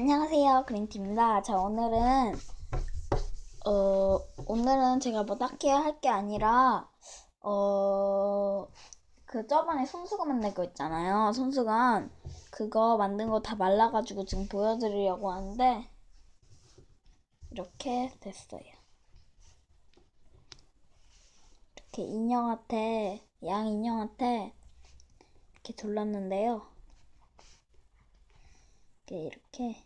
안녕하세요 그린티입니다. 자 오늘은 어 오늘은 제가 뭐 딱히 할 게 아니라 어 그 저번에 손수건 만들 거 있잖아요. 손수건. 그거 만든 거 다 말라가지고 지금 보여드리려고 하는데 이렇게 됐어요. 이렇게 인형한테 양 인형한테 이렇게 둘렀는데요. 이렇게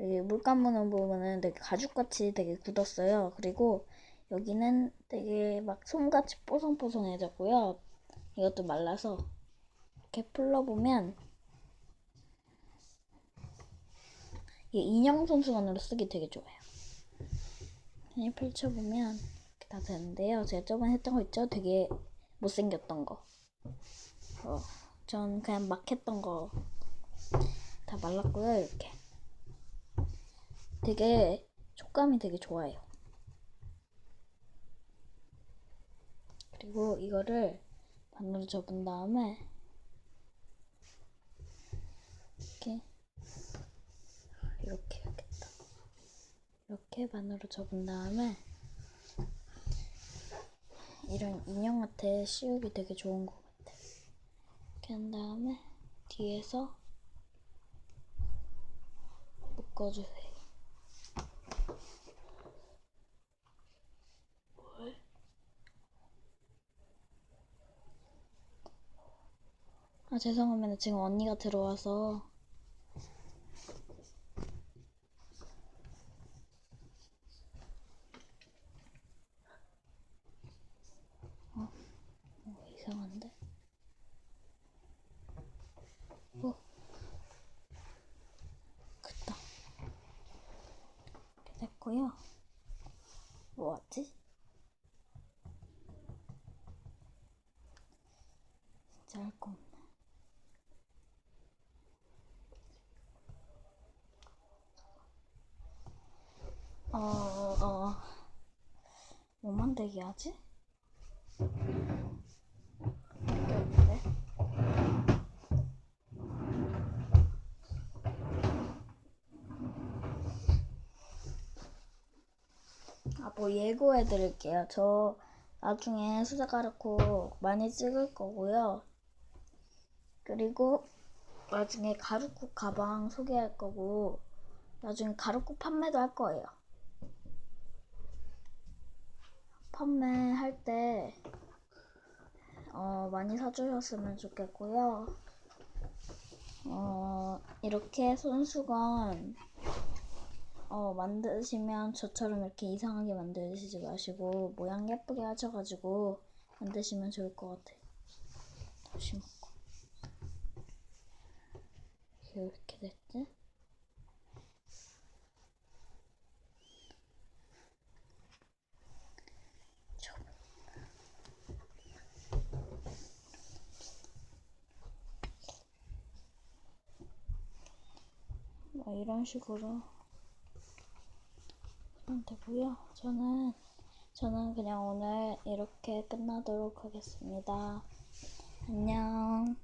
여기 물감 무는 부분은 되게 가죽같이 되게 굳었어요. 그리고 여기는 되게 막 솜같이 뽀송뽀송해졌고요. 이것도 말라서 이렇게 풀러보면 이게 인형 손수건으로 쓰기 되게 좋아요. 펼쳐보면 이렇게 다 되는데요. 제가 저번에 했던 거 있죠? 되게 못생겼던 거. 어, 전 그냥 막 했던 거 다 말랐고요 이렇게 되게 촉감이 되게 좋아요. 그리고 이거를 반으로 접은 다음에 이렇게 이렇게 해야겠다. 이렇게 반으로 접은 다음에 이런 인형한테 씌우기 되게 좋은 것 같아요 이렇게 한 다음에 뒤에서 묶어주세요. 죄송합니다. 지금 언니가 들어와서 어, 어 이상한데? 어. 이렇게 됐고요. 뭐하지? 진짜 할 거 없네. 어, 어, 뭐 만들기 하지? 없는데? 아, 뭐 예고해 드릴게요. 저 나중에 수자 가르코 많이 찍을 거고요. 그리고 나중에 가루국 가방 소개할 거고, 나중에 가루국 판매도 할 거예요. 판매할 때, 어, 많이 사주셨으면 좋겠고요. 어, 이렇게 손수건, 어, 만드시면 저처럼 이렇게 이상하게 만드시지 마시고 모양 예쁘게 하셔가지고 만드시면 좋을 것 같아요. 다시 먹고. 이렇게 됐지? 이런 식으로 하면 되고요. 저는 저는 그냥 오늘 이렇게 끝나도록 하겠습니다. 안녕.